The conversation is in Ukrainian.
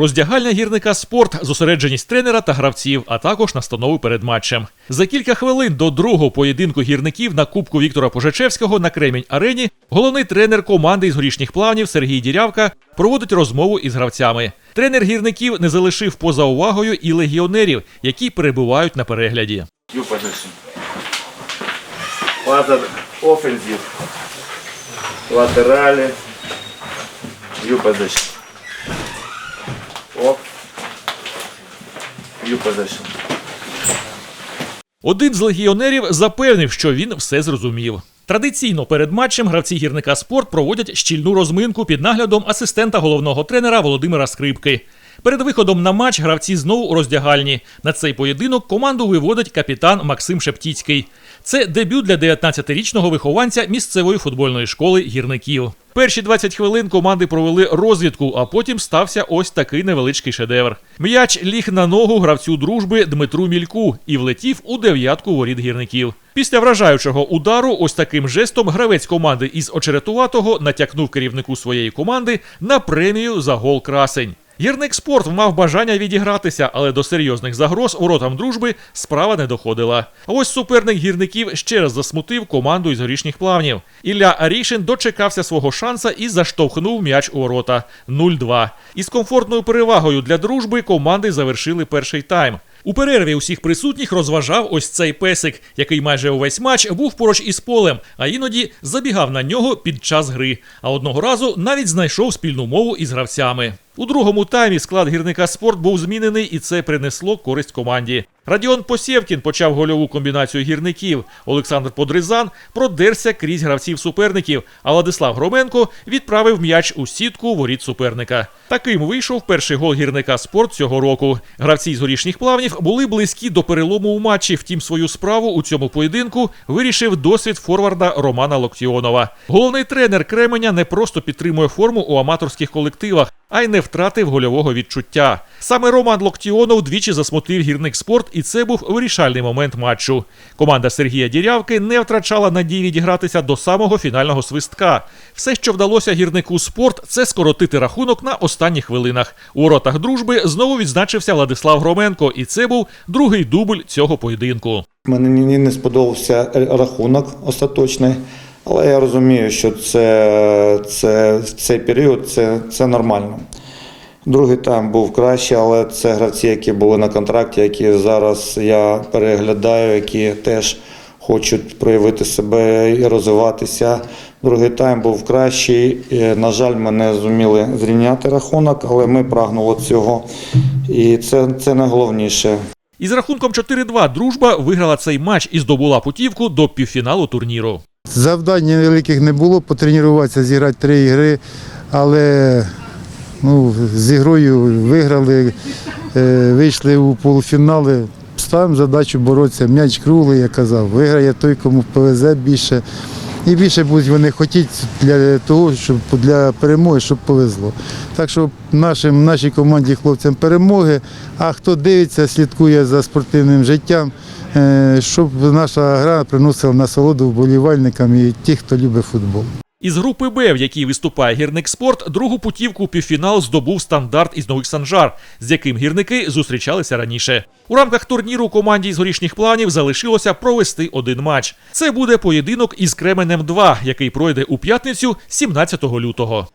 Роздягальня гірника спорт, зосередженість тренера та гравців, а також настанови перед матчем. За кілька хвилин до другого поєдинку гірників на Кубку Віктора Пожечевського на Кремінь Арені головний тренер команди із горішніх плавнів Сергій Дірявка проводить розмову із гравцями. Тренер гірників не залишив поза увагою і легіонерів, які перебувають на перегляді. Position. Латералі. You You position. Один з легіонерів запевнив, що він все зрозумів. Традиційно перед матчем гравці гірника спорт проводять щільну розминку під наглядом асистента головного тренера Володимира Скрипки. Перед виходом на матч гравці знову у роздягальні. На цей поєдинок команду виводить капітан Максим Шептіцький. Це дебют для 19-річного вихованця місцевої футбольної школи гірників. Перші 20 хвилин команди провели розвідку, а потім стався ось такий невеличкий шедевр. М'яч ліг на ногу гравцю дружби Дмитру Мільку і влетів у дев'ятку воріт гірників. Після вражаючого удару, ось таким жестом гравець команди із очеретуватого натякнув керівнику своєї команди на премію за гол красень. Гірник спорт мав бажання відігратися, але до серйозних загроз воротам дружби справа не доходила. А ось суперник гірників ще раз засмутив команду із горішніх плавнів. Ілля Арішин дочекався свого шанса і заштовхнув м'яч у ворота 0-2. Із комфортною перевагою для дружби команди завершили перший тайм. У перерві усіх присутніх розважав ось цей песик, який майже увесь матч був поруч із полем, а іноді забігав на нього під час гри. А одного разу навіть знайшов спільну мову із гравцями. У другому таймі склад гірника спорт був змінений, і це принесло користь команді. Радіон Посєвкін почав гольову комбінацію гірників. Олександр Подризан продерся крізь гравців суперників, а Владислав Громенко відправив м'яч у сітку воріт суперника. Таким вийшов перший гол гірника спорт цього року. Гравці з горішніх плавнів були близькі до перелому у матчі. Втім, свою справу у цьому поєдинку вирішив досвід форварда Романа Локтіонова. Головний тренер Кременя не просто підтримує форму у аматорських колективах, а й не втратив гольового відчуття. Саме Роман Локтіонов двічі засмутив гірник спорт, і це був вирішальний момент матчу. Команда Сергія Дірявки не втрачала надії відігратися до самого фінального свистка. Все, що вдалося гірнику спорт, це скоротити рахунок на останніх хвилинах. У воротах дружби знову відзначився Владислав Громенко, і це був другий дубль цього поєдинку. Мені не сподобався рахунок остаточний, але я розумію, що це, це цей період це, це нормально. Другий тайм був краще, але це гравці, які були на контракті, які зараз я переглядаю, які теж хочуть проявити себе і розвиватися. Другий тайм був кращий. І, На жаль, ми не зуміли зрівняти рахунок, але ми прагнули цього. І це, це найголовніше. Із рахунком 4-2 дружба виграла цей матч і здобула путівку до півфіналу турніру. Завдань великих не було, потренуватися, зіграти три ігри, але ну, з ігрою виграли, е, вийшли у полуфінали. Ставимо задачу боротися. М'яч круглий, я казав, виграє той, кому повезе більше. І більше будуть вони хотіти для того, щоб для перемоги, щоб повезло. Так що нашим, нашій команді хлопцям перемоги, а хто дивиться, слідкує за спортивним життям, е, щоб наша гра приносила насолоду вболівальникам і ті, хто любить футбол. Із групи Б, в якій виступає гірник спорт, другу путівку у півфінал здобув стандарт із Нових Санжар, з яким гірники зустрічалися раніше. У рамках турніру команді з горішніх планів залишилося провести один матч. Це буде поєдинок із Кременем 2, який пройде у п'ятницю 17 лютого.